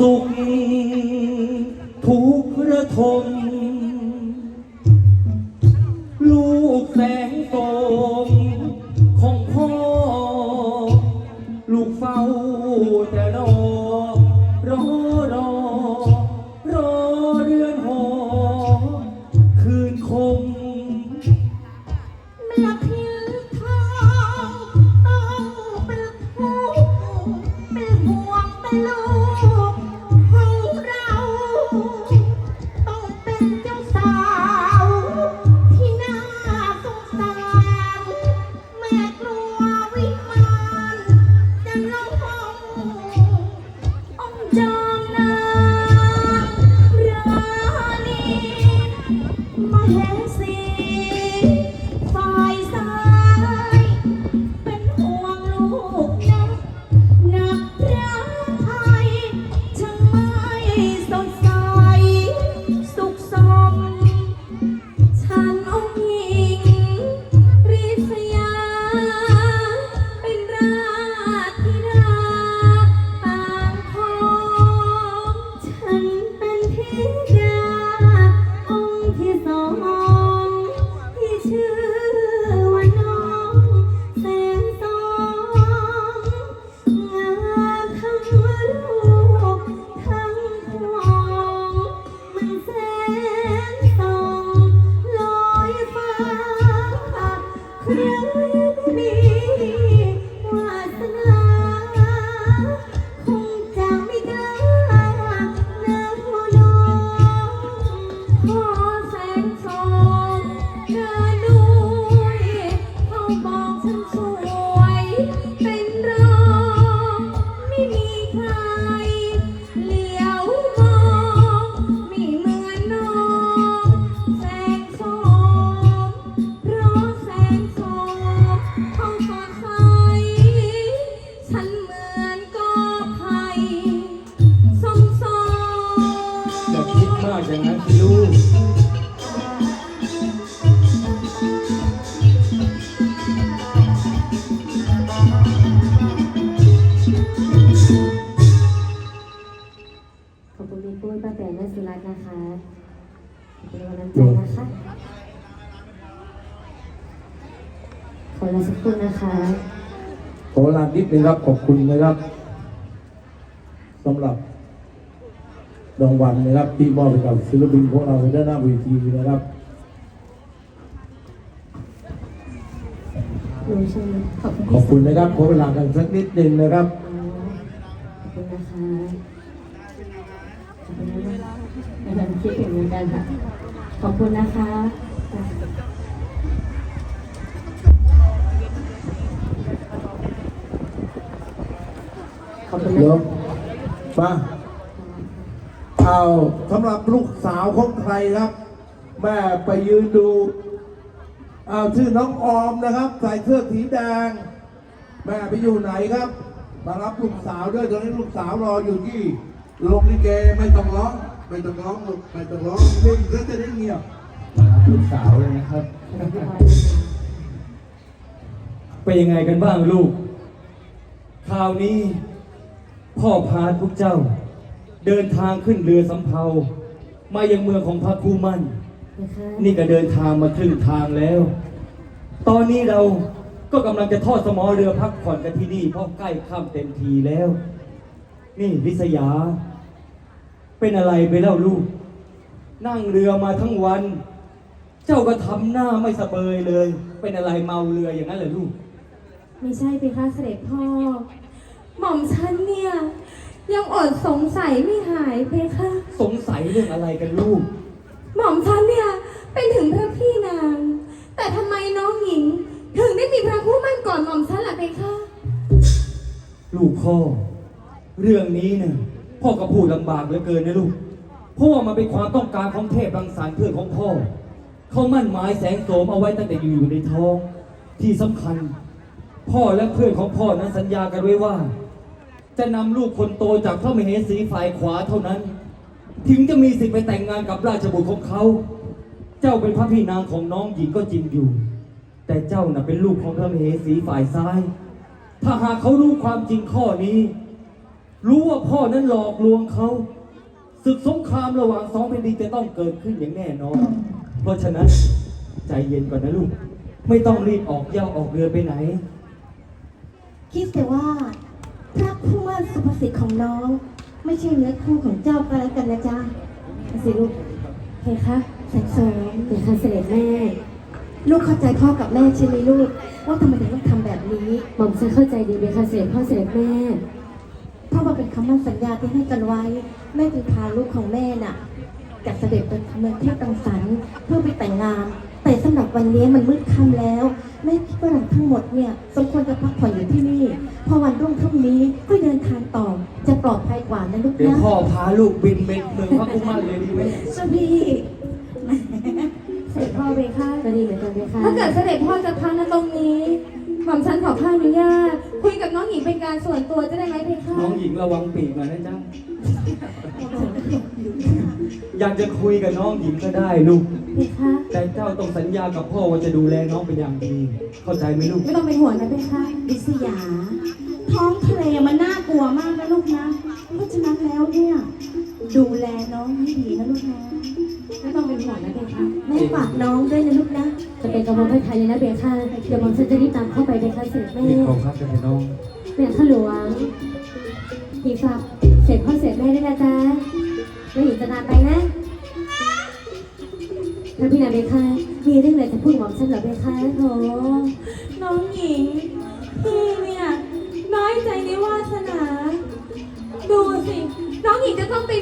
สุขทุกข์ระทมำใจนะคะ ขอลาสักครู่นะคะขอเวลานิดนึงครับขอบคุณนะครับสำหรับรางวัลนะครับที่มอบให้กับศิลปินของเราในด้านหน้าเวทีนะครับหนูใช่ไหมขอบคุณขอบคุณนะครับขอเวลากันสักนิดนึงนะครับอ๋อขอบคุณนะคะขอบคุณนะคะไม่ทันคิดถึงเหมือนกันค่ะ ขอบคุณนะคะขอบคุณนะเดี๋ยวคะมาเอาสำหรับลูกสาวของใครครับ แม่ไปยืนดูเอาชื่อน้องออมนะครับ ใส่เสื้อสีแดง แม่ไปอยู่ไหนครับ มารับลูกสาวด้วยตอนนี้ลูกสาวรออยู่ที่โรงลิเกไม่ต้องร้อง ไม่ต้องร้องลูกไม่ต้องร้องเล่นก็จะได้เงียบลูกสาวเลยนะครับเป็นยังไงกันบ้างลูก คราวนี้พ่อพาพวกเจ้า เดินทางขึ้นเรือสำเภา มายังเมืองของพระคูมันนะคะนี่ก็เดินทางมาครึ่งทางแล้ว ตอนนี้เราก็กำลังจะทอดสมอเรือพักผ่อนกันที่นี่เพราะใกล้ค่ำเต็มทีแล้ว นี่ลิษยา เป็นอะไรไปเล่าลูก นั่งเรือมาทั้งวัน เจ้าก็ทำหน้าไม่สะเบยเลย เป็นอะไรเมาเรืออย่างนั้นเหรอลูก ไม่ใช่เพคะเสด็จพ่อ หม่อมฉันเนี่ย ยังอดสงสัยไม่หายเพคะ สงสัยเรื่องอะไรกันลูก หม่อมฉันเนี่ยเป็นถึงพระพี่นาง แต่ทำไมน้องหญิง ถึงได้มีพระคู่มั่นก่อนหม่อมฉันล่ะเพคะ ลูกพ่อ เรื่องนี้เนี่ย พ่อก็พูดลำบากเหลือเกินนะลูก เพราะว่ามันเป็นความต้องการของเทพรังสรรค์เพื่อนของพ่อ เขามั่นหมายแสงโสมเอาไว้ตั้งแต่อยู่อยู่ในท้อง ที่สำคัญ พ่อและเพื่อนของพ่อนั้นสัญญากันไว้ว่า จะนำลูกคนโตจากพระมเหสีฝ่ายขวาเท่านั้น ถึงจะมีสิทธิ์ไปแต่งงานกับราชบุตรของเขา เจ้าเป็นพระพี่นางของน้องหญิงก็จริงอยู่ แต่เจ้าน่ะเป็นลูกของพระมเหสีฝ่ายซ้าย ถ้าหากเขารู้ความจริงข้อนี้ รู้ว่าพ่อนั้นหลอกลวงเขาศึกสงครามระหว่างสองแผ่นดินจะต้องเกิดขึ้นอย่างแน่นอน เพราะฉะนั้นใจเย็นก่อนนะลูก ไม่ต้องรีบออกเหย่าออกเรือไปไหน คิดแต่ว่า พระผู้มั่นสุภสิทธิ์ของน้อง ไม่ใช่เนื้อคู่ของเจ้าก็แล้วกันนะจ๊ะเอาสิลูกเพคะแสงโสมเพคะเสด็จแม่ ลูกเข้าใจพ่อกับแม่ใช่ไหมลูก ว่าทำไมถึงต้องทำแบบนี้ หม่อมฉันเข้าใจดีเพคะเสด็จพ่อเสด็จแม่เพราะ ว่าเป็นคำมั่นสัญญาที่ให้กันไว้ แม่จึงพาลูกของแม่น่ะกับเสด็จไปเมืองเทพตังสันเพื่อไปแต่งงาน แต่สำหรับวันนี้มันมืดค่ำแล้ว แม่คิดว่าเราทั้งหมดเนี่ยสมควรจะพักผ่อนอยู่ที่นี่ พอวันรุ่งพรุ่งนี้ก็เดินทางต่อจะปลอดภัยกว่านะลูกเดี๋ยวนะพ่อพาลูกบินเม็ดเมืองพระกุมารเลยดีไหมสวีเสด็จพ่อเพคะก็ดีเหมือนกันเพคะถ้าเกิดเสด็จพ่อจะพักณตรงนี้ หม่อมฉันขอพาอนุญาตคุยกับน้องหญิงเป็นการส่วนตัวจะได้ไหมเพคะน้องหญิงระวังปีกหน่อยนะจ๊ะ อยากจะคุยกับน้องหญิงก็ได้ลูก เพคะแต่เจ้าต้องสัญญากับพ่อว่าจะดูแลน้องเป็นอย่างดี เข้าใจไหมลูก ไม่ต้องเป็นห่วงนะเพคะดิสยา ท้องทะเลมันน่ากลัวมากนะลูกนะ เพราะฉะนั้นแล้วเนี่ย ดูแลน้องให้ดีนะลูกนะไม่ต้องเป็นห่วงนะเพคะแม่ฝากน้องด้วยนะลูกนะ จะเป็นกำลังให้ใครเลยนะเพคะเดี๋ยวหม่อมฉันจะรีบตามเข้าไปเพคะเสด็จแม่นี่ของครับจะเป็นน้องแม่ข้าหลวงหญิงฝากเสร็จพ่อเสร็จแม่ด้วยนะจ๊ะแล้วหญิงจะนานไปนะพระพี่นายเบคะมีเรื่องอะไรจะพูดกับหม่อมฉันเหรอเบคะโถน้องหญิง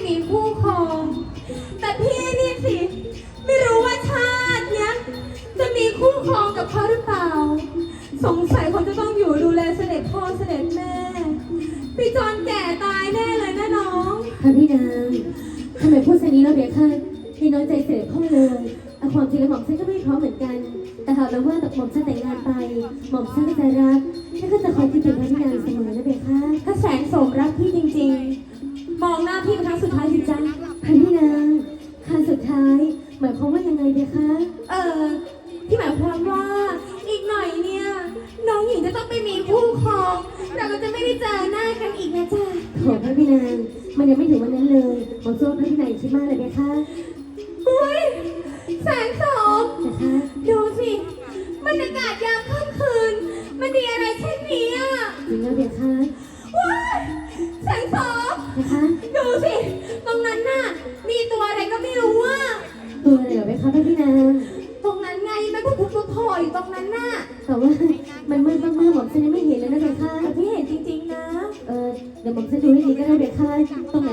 มีคู่ครอง แต่พี่นี่สิ ไม่รู้ว่าชาติเนี้ยจะมีคู่ครองกับเขาหรือเปล่า สงสัยคนจะต้องอยู่ดูแลเสด็จพ่อเสด็จแม่ พี่จอนแก่ตายแน่เลยนะน้องพระพี่นางทำไมพูดเช่นนี้แล้วเบคะพี่น้อยใจเสด็จพ่อเลยเอาความจริงแล้วหม่อมฉันก็ไม่พร้อมเหมือนกัน แต่หากเราว่าหม่อมฉันแต่งงานไป หม่อมฉันก็จะรักและก็จะคอยคิดถึงพระพี่นางเสมอนะเบคะถ้าแสงสมรักพี่จริงๆ มองหน้าพี่เป็นครั้งสุดท้ายสิจ๊ะพระพี่นางครั้งสุดท้าย หมายความว่ายังไงเบคะเออที่หมายความว่าอีกหน่อยเนี่ยน้องหญิงจะต้องไปมีคู่ครองเราก็จะไม่ได้เจอหน้ากันอีกนะจ๊ะโถพระพี่นางมันยังไม่ถึงวันนั้นเลยหม่อมเชื่อว่าพระพี่นางคิดมากเลยเบคะอุ้ยแสงสมนะคะดูสิบรรยากาศยามค่ำ นะคะดูสิ ตรงนั้นน่ะ มีตัวอะไรก็ไม่รู้อะตัวอะไรเหรอเบคะพระพี่นางตรงนั้นไงมันพุกพุกโผล่อยู่ตรงนั้นน่ะ แต่ว่ามันมืดมากๆหม่อมฉันยังไม่เห็นเลยนะเบคะ แต่พี่เห็นจริงๆนะ เออเดี๋ยวหม่อมฉันดูให้ดีก็ได้เบคะตรง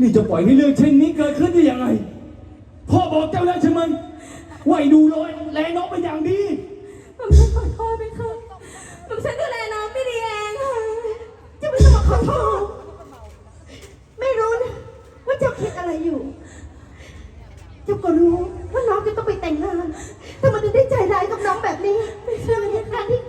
นี่จะปล่อยให้เรื่องเช่นนี้เกิดขึ้นได้ยังไง พ่อบอกเจ้าแล้วใช่ไหมว่าให้ดูรอยแลน้องเป็นอย่างดี ผมฉันขอโทษไปค่ะผมฉันดูแลน้องไม่ดีเองค่ะจะไม่ต้องมาขอโทษ ไม่รู้นะว่าเจ้าคิดอะไรอยู่ เจ้าก็รู้ว่าน้องจะต้องไปแต่งงานทำไมถึงได้ใจร้ายกับน้องแบบนี้เรื่องเหตุการณ์ที่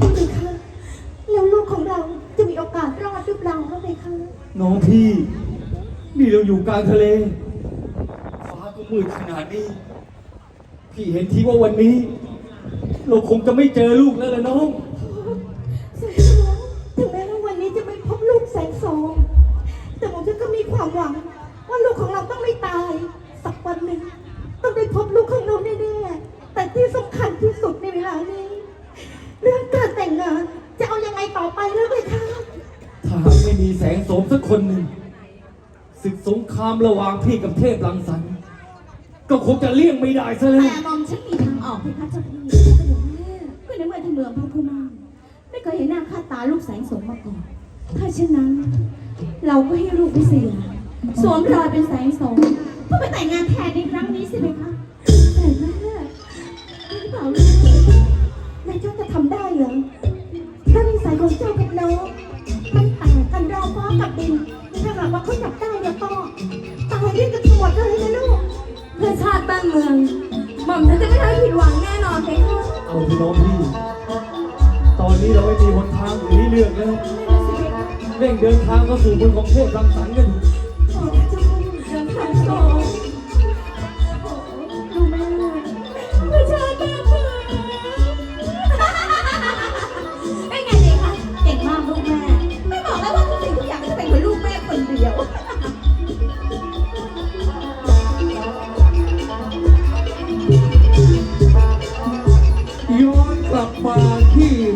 พูดเลยค่ะแล้วลูกของเราจะมีโอกาสรอดหรือเปล่าคะเลยคะน้องพี่ นี่เราอยู่กลางทะเล ฟ้าก็มืดขนาดนี้ พี่เห็นทีว่าวันนี้ เราคงจะไม่เจอลูกแล้วล่ะน้อง แสงสองถึงแม้ว่าวันนี้จะไม่พบลูกแสงสองแต่ผมก็มีความหวัง ว่าลูกของเราต้องไม่ตาย สักวันหนึ่งต้องได้พบลูกของเราแน่ๆแต่ที่สำคัญที่สุดในเวลานี้ เรื่องการแต่งงานถ้าหากไม่มีแสงโสมสักคนหนึ่งศึกสงครามระหว่างพี่กับเทพลังสรรค์ก็คงจะเลี่ยงไม่ได้ซะแล้ว แต่มอมฉันมีทางออกเพคะเจ้าพี่ก็ในเมื่อที่เมืองพระผู้มั่นไม่เคยเห็นหน้าค่าตาลูกแสงสมมาก่อน ถ้าเช่นนั้น เราก็ให้ลูกวิเศษสวมรอยเป็นแสงสมเพื่อไปแต่งงานแทนในครั้งนี้สิเพคะแต่แม่ได้หรือเปล่า ถ้าหากว่าเขาจับได้แล้วก็ตายเรียกกันหมดเลยนะลูกเพื่อชาติบ้านเมือง หม่อมฉันจะไม่ทำให้ผิดหวังแน่นอนเพคะเอาพี่น้องพี่ ตอนนี้เราไม่มีหนทางอื่นให้เลือกแล้วเร่งเดินทางเข้าสู่เมืองของเทพรังสรรค์กันเถอะ